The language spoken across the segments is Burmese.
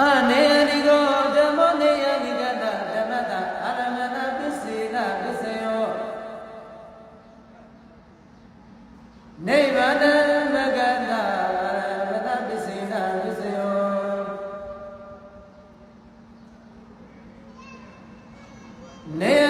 အနေအနိကောဓမ္မောနေယနိကတဓမ္မတအာရမဏပစ္စေနပစ္စယောနိဗ္ဗာန်မဂ္ဂတအာရမဏပစ္စေနပစ္စယောနေ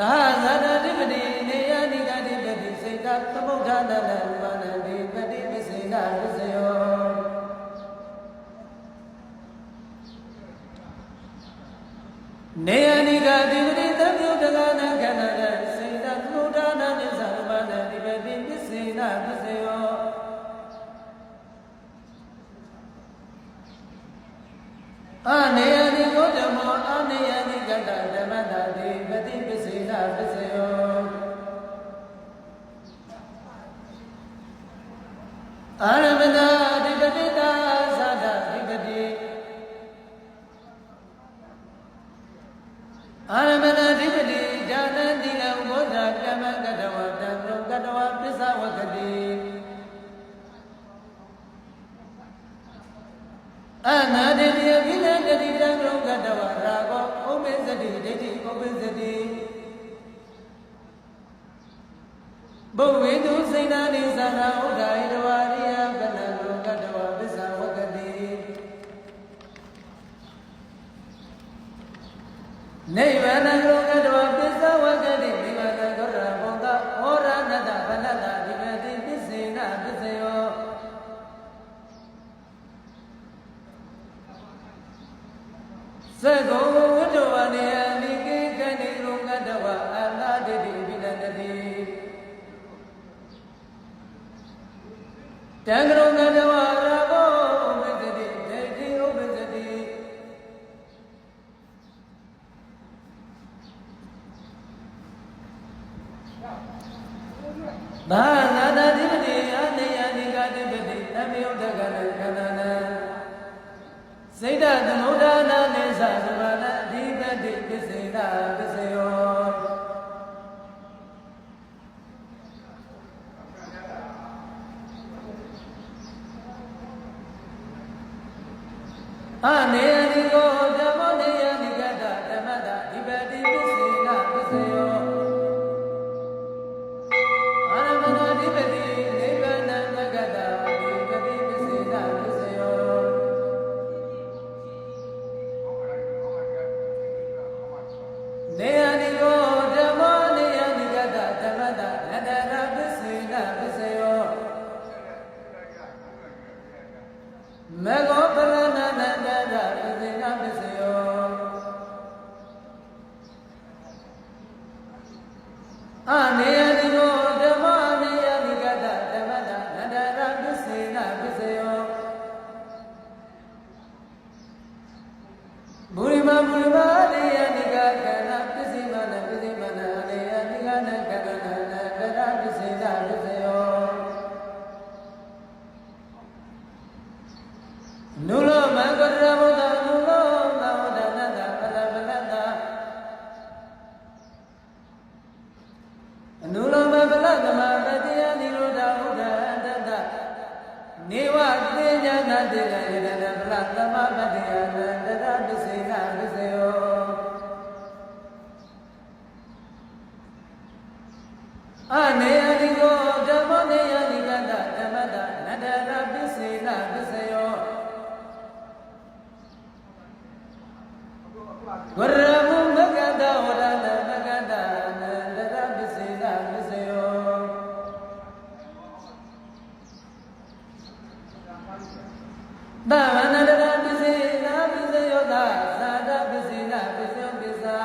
သာဇာတဓိပတိနေယတိကဓိပတိစေတသမုဋ္ဌာနလဥပါဏဓိပတိပစ္စေနပစ္စယောနေယနိကဓိပတိသမြုတကနာခန္ဓာရစေတသမုဋ္ဌာနနိသဥပါဏဓိပတိပစ္စေနပစ္စယောအနေယနိကိုဓ မ္မောအနေယနိကတဓမ္မတာဓိပတိပစ္စေနပစ္စယောအာရမဏဓိပတိတာသာဒဓိပတိအာရမဏဓိပတိဉာဏတိလဥဘောဓကမ္မကတဝတံရုကတဝပစ္စဝကတိအနာတိတိအဘိနတတိတံရုကတဝ ရာဂောဥမေသတိဒိဋ္ဌိဥပိသတိဘုဝေတုစိဏာနိသနာဥဒ္ဒိတဝရိယကနလုကတဝပစ္စဝကတိနိဗ္ဗာန်လုကတဝပစ္စဝကတိနိဗ္ဗာန်ကောရဘုံသာဩရဏတဗလတဒီမတိပစ္စေနပစ္စယောသကော တံကရုံကတဝရဘောဝိတ္တိဒိဋ္ဌိဥပ္ပဇ္ဇတိဘာနာတတိပတိအနေယနိကတိပတိသမေယုဒကနခန္ဓာနံစိတ်တသမုဒ္ဒနာနိသသဘာနာအဓိပတိပစ္စေနာပစ္စယော အ နေဝတိညာနာတိကယတနာပလသမပတိယနန္တရပစ္စေနပစ္စယောအနေအနိကိုဓမ္မနေယနိကတဓမ္မတနန္တရပစ္စေနပစ္ယောသမ္မန္တရာပစ္စေနာပစ္စယောသာသာဒပစ္စေနာပစ္စယောပစ္စာ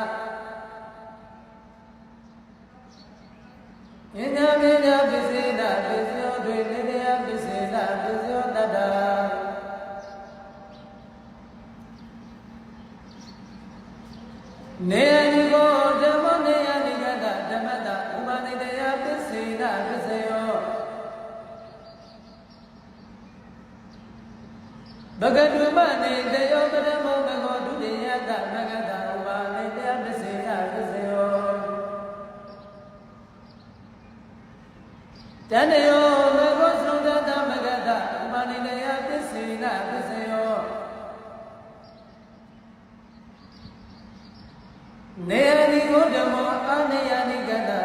ယဉ္ဇာမေညာပစ္စေနာပစ္စယောတွေနေတယပစ္စေနာပစ္စယောတတ္တာနေယနိကိုဓမ္မနေယနိကတဓမ္မတဥပနိတယပစ္စေနာပစ္စယော ဘဂတုမနေတယောပရမောဘဂောဒုတိယတမဂတဥပါနေတယပစေယပစေယောတဏယောဘဂောသုဒတမဂတဥပါနေတယပစေယပစေယောနေယနိဂုဓမောအာနေယနိကတဓမ္မတ